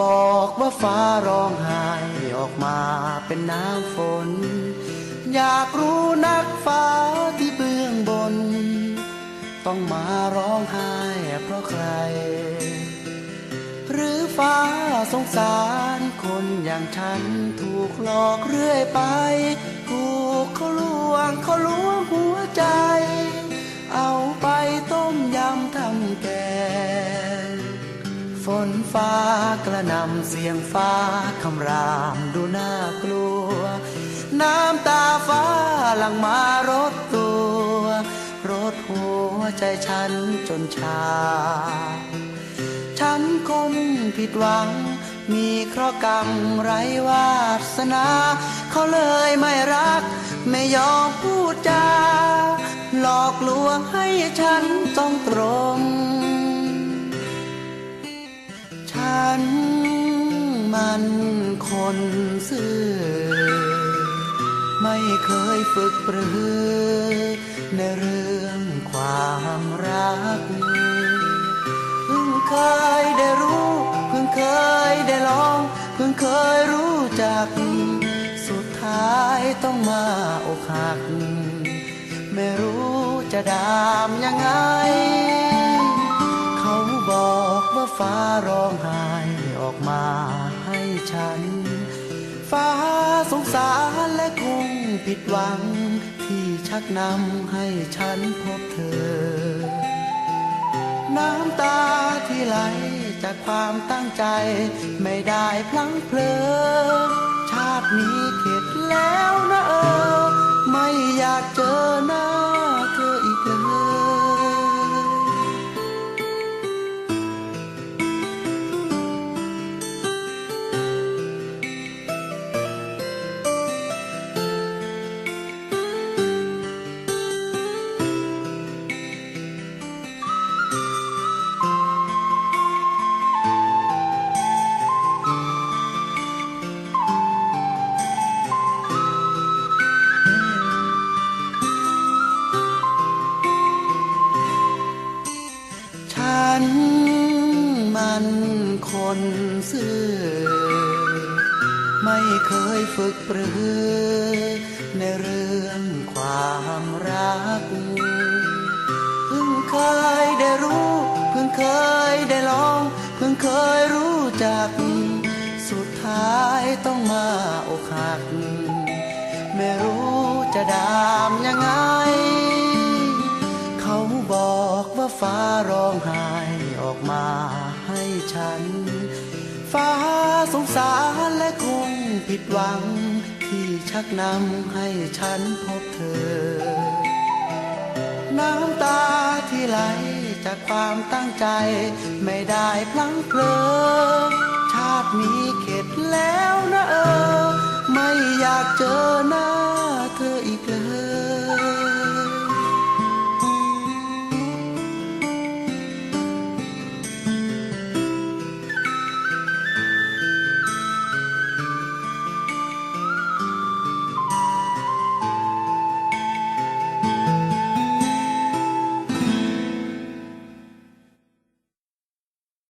บอกว่าฟ้าร้องไห้ออกมาเป็นน้ำฝน อยากรู้นักฟ้าที่เบื้องบน ต้องมาร้องไห้เพราะใคร หรือฟ้าสงสารคนอย่างฉันถูกหลอกเรื่อยไป ถูกเขาลวงเขาลวงหัวใจ เอาไปต้มยำทำแกง ฝนฟ้ากระนำเสียงฟ้าคำรามดูน่ากลัว น้ำตาฟ้าหลังมารดตัวรดหัวใจฉันจนชา ฉันคนผิดหวัง มีเคราะห์กรรมไรวาสนา เขาเลยไม่รัก ไม่ยอมพูดจา หลอกลวงให้ฉันต้องตรง ฉันมันคนซื่อ ไม่เคยฝึกปรือ ในเรื่องความรัก เพิ่งเคยได้รู้ เพิ่งเคยได้ลอง เพิ่งเคยรู้จัก สุดท้ายต้องมาอกหัก ไม่รู้จะดามยังไง ฟ้าร้องไห้ออกมาให้ฉัน ฟ้าสงสารและคงผิดหวัง ที่ชักนำให้ฉันพบเธอ น้ำตาที่ไหลจากความตั้งใจไม่ได้พลั้งเพลอ ชาตินี้เข็ดแล้วนะเออ ไม่อยากเจอหน้าันคนซื่อ ไม่เคยฝึกปรือ ในเรื่องความรัก เพิ่งเคยได้รู้ เพิ่งเคยได้ลอง เพิ่งเคยรู้จัก สุดท้ายต้องมาอกหัก ไม่รู้จะดามยังไง เขาบอกว่าฟ้าร้องไห้ ชักนำให้ฉันพบเธอ น้ำตาที่ไหลจากความตั้งใจ ไม่ได้พลั้งเพลอชาตินี้เข็ดแล้วนะเออ ไม่อยากเจอหน้า